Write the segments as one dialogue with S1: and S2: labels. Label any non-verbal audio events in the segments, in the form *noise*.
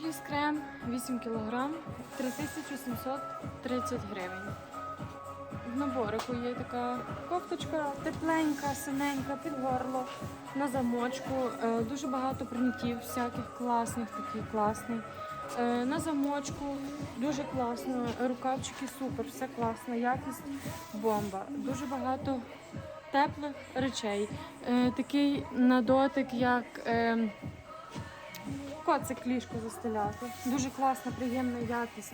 S1: Фліс крем 8 кг 3730 гривень. В наборику є така кофточка тепленька, синенька, під горло, на замочку. Е, Дуже багато принтів, всяких класних, такий класний. Е, На замочку дуже класно, рукавчики супер, все класно, якість бомба. Дуже багато теплих речей. Е, Такий на дотик, як е, це ліжко застеляти. Дуже класна, приємна якість.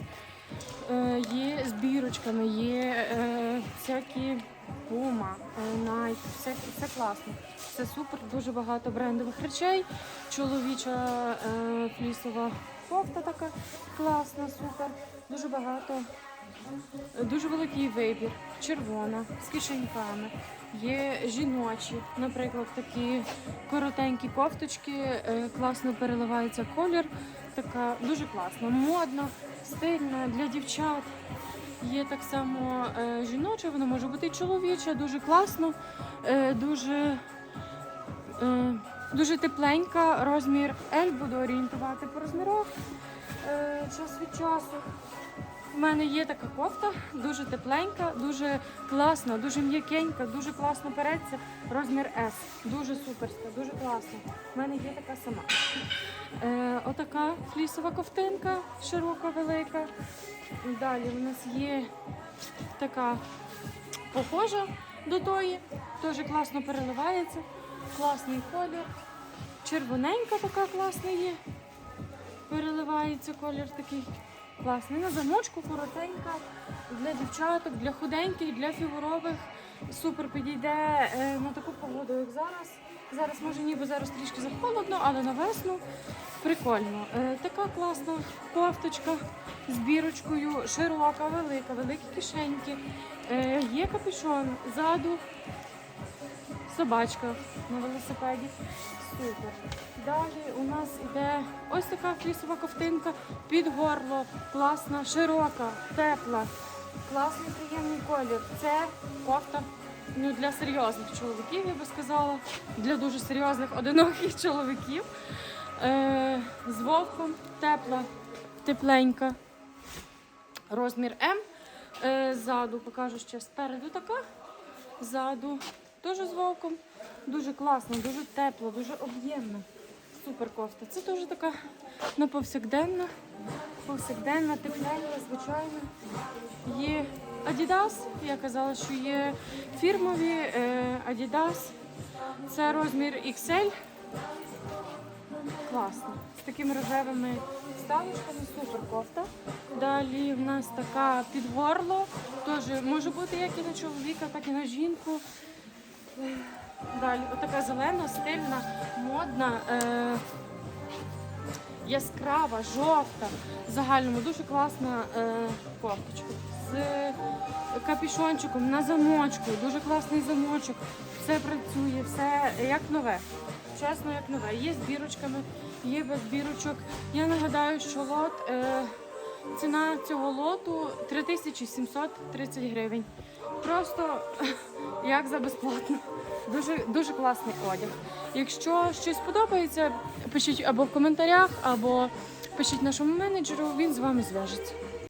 S1: Е, Є з бірочками, є е, всякі Puma, е, Nike, все, все класно. Це супер, дуже багато брендових речей. Чоловіча е, флісова кофта така класна, супер. Дуже багато, е, дуже великий вибір. Червона, з кишеньками. Є жіночі, наприклад, такі коротенькі кофточки, е, класно переливається колір. Така дуже класна, модна, стильна для дівчат. Є так само е, жіноча, вона може бути і чоловіча, дуже класно, е, дуже, дуже тепленька. Розмір L буду орієнтувати по розмірах час від часу. Мене є така кофта, дуже тепленька, дуже класна, дуже м'якенька, дуже класно переться. Розмір S. Дуже суперська, дуже класна. У мене є така сама. Е, отака флісова ковтинка, широка, велика. Далі у нас є така похожа до тої, теж класно переливається, класний колір. Червоненька така класна є. Переливається колір такий класний. На замочку коротенька для дівчаток, для худеньких, для фігурових. Супер підійде е, на таку погоду, як зараз. Зараз може ніби зараз трішки захолодно, але на весну прикольно. Е, така класна кофточка з бірочкою, широка, велика, великі кишеньки. Е, є капюшон ззаду, собачка на велосипеді. Супер. Далі у нас іде ось така флісова ковтинка під горло, класна, широка, тепла, класний приємний колір. Це кофта ну, для серйозних чоловіків, я би сказала, для дуже серйозних одиноких чоловіків. Е, з вовком тепла, тепленька. Розмір М. Е, ззаду покажу ще спереду така. Ззаду теж з вовком. Дуже класно, дуже тепло, дуже об'ємна. Супер кофта. Це теж така ну, повсякденна, повсякденна, тепленька, звичайна. Є Adidas, я казала, що є фірмові е, Adidas. Це розмір XL. Класно. З такими рожевими вставочками, супер кофта. Далі в нас така під горло. Теж може бути як і на чоловіка, так і на жінку. Далі отака зелена, стильна, модна, е, яскрава, жовта. В загальному дуже класна е, кофточка. З капюшончиком на замочку, дуже класний замочок. Все працює, все як нове. Чесно, як нове. Є з бірочками, є без бірочок. Я нагадаю, що лот, е, ціна цього лоту 3730 гривень. Просто *laughs* як за безплатно. Дуже, дуже класний одяг. Якщо щось подобається, пишіть або в коментарях, або пишіть нашому менеджеру, він з вами зв'яжеться.